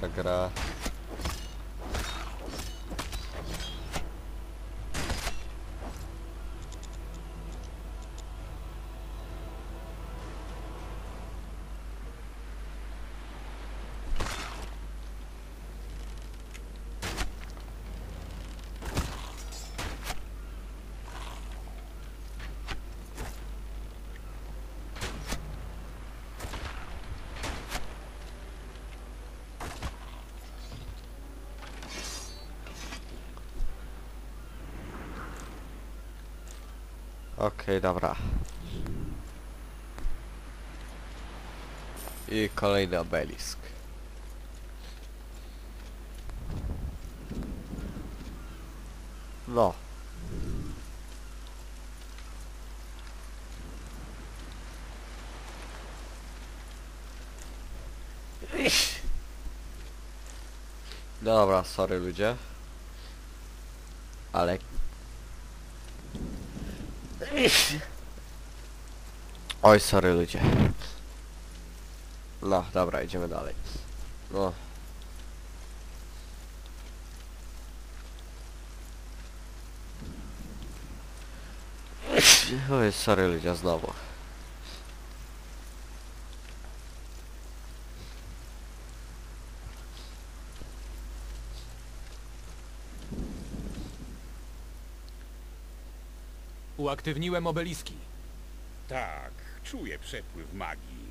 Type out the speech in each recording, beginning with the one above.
Sagrada. Okej, dobra. I kolejny obelisk. No. Dobra, sorry ludzie. Ale Oj, sorry ludzie. No, dobra, idziemy dalej. No. Oj, sorry ludzie, znowu. Uaktywniłem obeliski. Tak, czuję przepływ magii.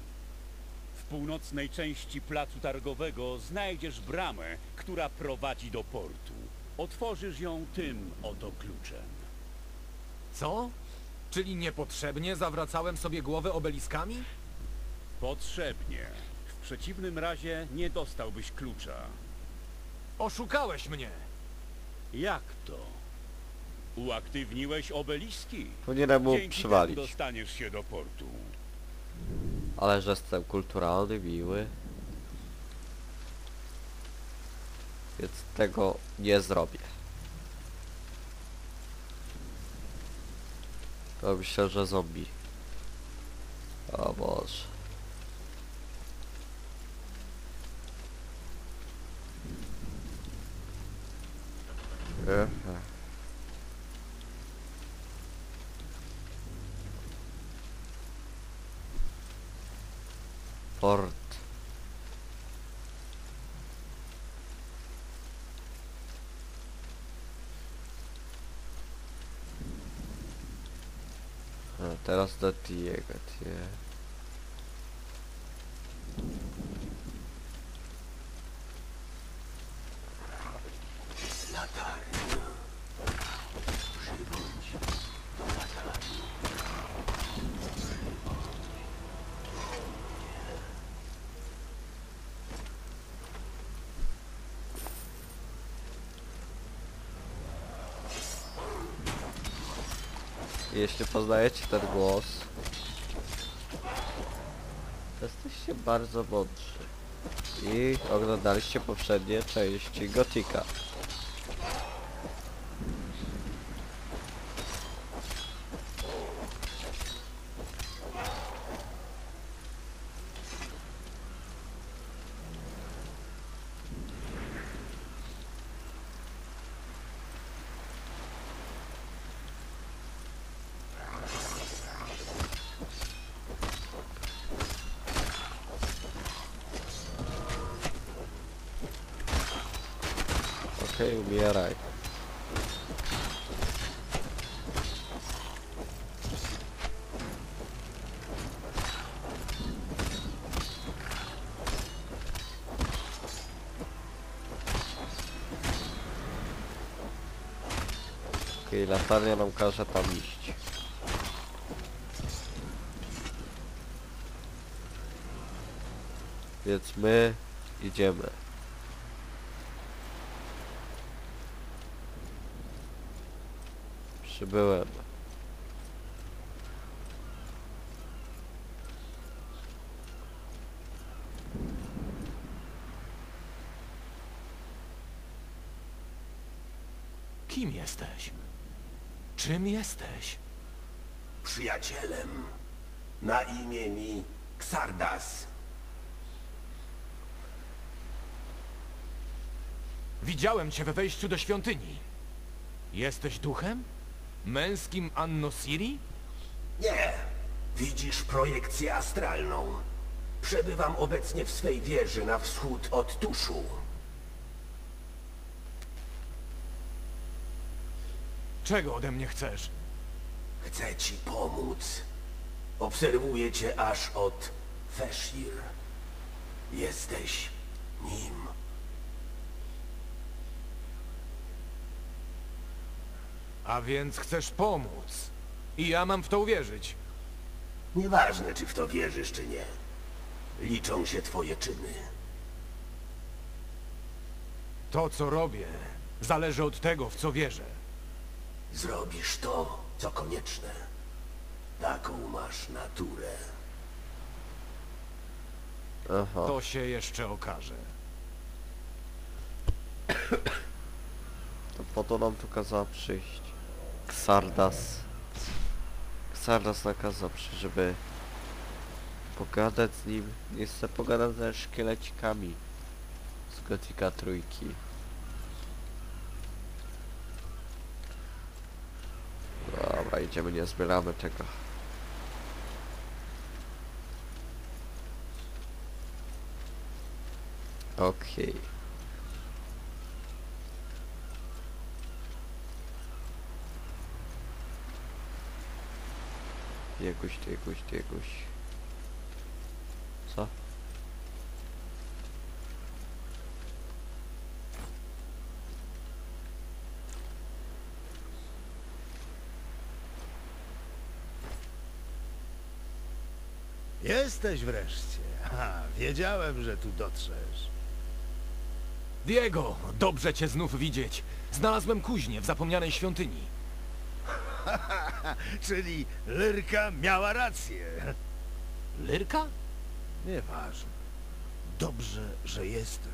W północnej części placu targowego znajdziesz bramę, która prowadzi do portu. Otworzysz ją tym oto kluczem. Co? Czyli niepotrzebnie zawracałem sobie głowę obeliskami? Potrzebnie. W przeciwnym razie nie dostałbyś klucza. Oszukałeś mnie! Jak to? Uaktywniłeś obeliski? Powinienem mu Dzięki przywalić. dostaniesz się do portu. Ale że jestem kulturalny, miły. Więc tego nie zrobię. To myślę, że zombie. O Boże. Ehe. Port. A, teraz do Diego, tie. Jeśli poznajecie ten głos, jesteście bardzo mądrzy. I oglądaliście poprzednie części Gotika. Okej, umieraj. Okej, latarnia nam każe tam iść. Więc my idziemy. Przybyłem. Kim jesteś? Czym jesteś? przyjacielem. Na imię mi Xardas. Widziałem cię we wejściu do świątyni. Jesteś duchem? Męskim Anno Siri? Nie. Widzisz projekcję astralną. Przebywam obecnie w swej wieży na wschód od Tuszu. Czego ode mnie chcesz? Chcę ci pomóc. Obserwuję cię aż od Feshir. Jesteś nim. A więc chcesz pomóc. I ja mam w to uwierzyć. Nieważne, czy w to wierzysz, czy nie. Liczą się twoje czyny. To, co robię, zależy od tego, w co wierzę. Zrobisz to, co konieczne. Taką masz naturę. Aha. To się jeszcze okaże. To po to nam tu kazała przyjść. Xardas. Xardas nakazał żeby pogadać z nim. Nie chcę pogadać ze szkielecikami z Gotika trójki. Dobra, idziemy, nie zbieramy tego. Okej. Jakoś, jakoś, jakoś. Co? Jesteś wreszcie. Ha, wiedziałem, że tu dotrzesz. Diego, dobrze cię znów widzieć. Znalazłem kuźnię w zapomnianej świątyni. Czyli Lyrka miała rację. Lyrka? Nieważne. Dobrze, że jesteś.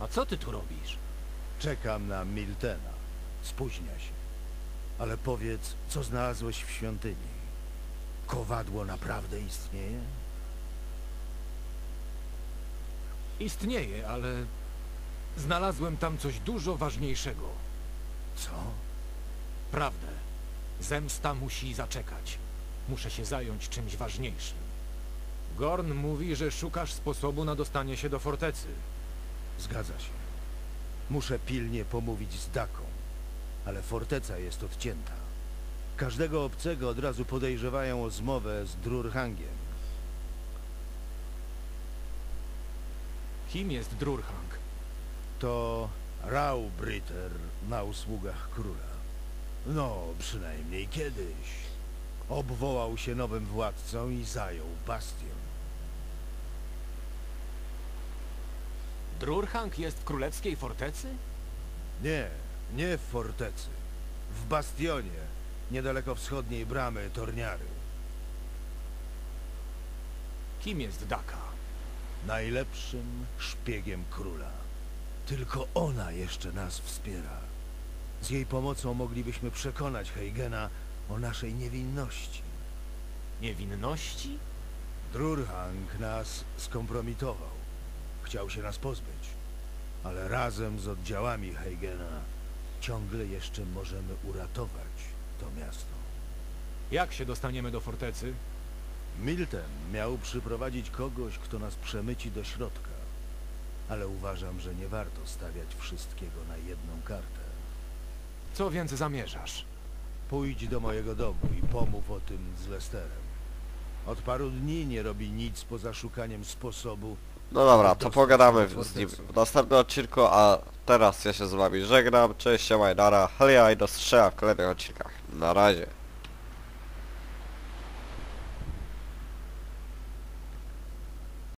A co ty tu robisz? Czekam na Miltena. Spóźnia się. Ale powiedz, co znalazłeś w świątyni? Kowadło naprawdę istnieje? Istnieje, ale znalazłem tam coś dużo ważniejszego. Co? Prawdę. Zemsta musi zaczekać. Muszę się zająć czymś ważniejszym. Gorn mówi, że szukasz sposobu na dostanie się do fortecy. Zgadza się. Muszę pilnie pomówić z Daką, ale forteca jest odcięta. Każdego obcego od razu podejrzewają o zmowę z Drurhangiem. Kim jest Drurhang? To Raubritter na usługach króla. No, przynajmniej kiedyś. Obwołał się nowym władcą i zajął bastion. Drurhang jest w królewskiej fortecy? Nie, nie w fortecy. W bastionie, niedaleko wschodniej bramy Torniary. Kim jest Daka? Najlepszym szpiegiem króla. Tylko ona jeszcze nas wspiera. Z jej pomocą moglibyśmy przekonać Heigena o naszej niewinności. Niewinności? Drurhang nas skompromitował. Chciał się nas pozbyć. Ale razem z oddziałami Heigena ciągle jeszcze możemy uratować to miasto. Jak się dostaniemy do fortecy? Milton miał przyprowadzić kogoś, kto nas przemyci do środka. Ale uważam, że nie warto stawiać wszystkiego na jedną kartę. Co więc zamierzasz? Pójdź do mojego domu i pomów o tym z Lesterem. Od paru dni nie robi nic poza szukaniem sposobu. No dobra, to pogadamy do z nim w następnym odcinku, a teraz ja się z wami żegnam. Cześć, siema i nara, helia i do strzela w kolejnych odcinkach. Na razie.